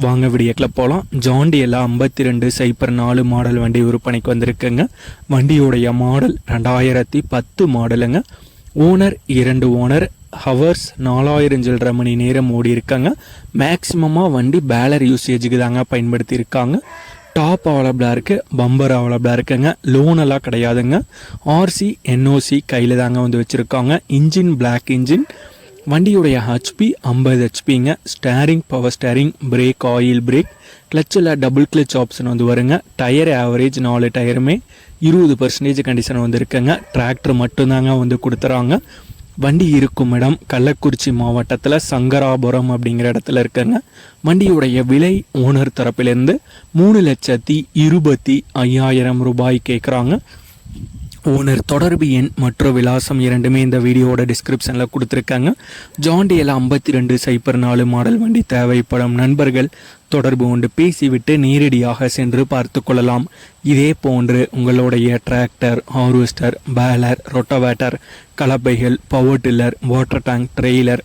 வாங்க விடியக்கில் போகலாம் ஜாண்டியில் ஐம்பத்தி ரெண்டு சைப்பர் நாலு மாடல் வண்டி விற்பனைக்கு வந்திருக்குங்க. வண்டியோடைய மாடல் ரெண்டாயிரத்தி பத்து மாடலுங்க ஓனர் இரண்டு ஓனர் ஹவர்ஸ் நாலாயிரம் சில்லரை மணி நேரம் ஓடி இருக்காங்க. மேக்ஸிமமாக வண்டி பேலர் யூசேஜுக்கு தாங்க பயன்படுத்தியிருக்காங்க. டாப் அவைலபிளாக இருக்குது பம்பர் அவைலபிளாக இருக்குங்க. லோனெல்லாம் கிடையாதுங்க. ஆர்சி என்ஓசி கையில் தாங்க வந்து வச்சுருக்காங்க. இன்ஜின் பிளாக் இன்ஜின் வண்டியுடைய ஹெச்பி ஐம்பது ஹெச்பிங்க steering power steering brake oil brake கிளச்சில் double clutch option வந்து வருங்க. டயர் ஆவரேஜ் நாலு டயருமே இருபது பர்சன்டேஜ் கண்டிஷன் வந்து இருக்குங்க. டிராக்டர் மட்டும்தாங்க வந்து கொடுத்துறாங்க. வண்டி இருக்கும் இடம் கள்ளக்குறிச்சி மாவட்டத்தில் சங்கராபுரம் அப்படிங்கிற இடத்துல இருக்குங்க. வண்டியுடைய விலை ஓனர் தரப்பிலேருந்து மூணு லட்சத்தி இருபத்தி ஐயாயிரம் ரூபாய் கேட்குறாங்க ஓனர் தொடர்பு எண் மற்றும் விலாசம் இரண்டுமே இந்த வீடியோவோட டிஸ்கிரிப்ஷனில் கொடுத்துருக்காங்க. ஜாண்டியில் ஐம்பத்தி ரெண்டு சைப்பர் நாலு மாடல் வண்டி தேவைப்படும் நண்பர்கள் தொடர்பு கொண்டு பேசிவிட்டு நேரடியாக சென்று பார்த்து கொள்ளலாம். இதே போன்று உங்களுடைய tractor harvester baler rotavator கலப்பைகள் power tiller water tank trailer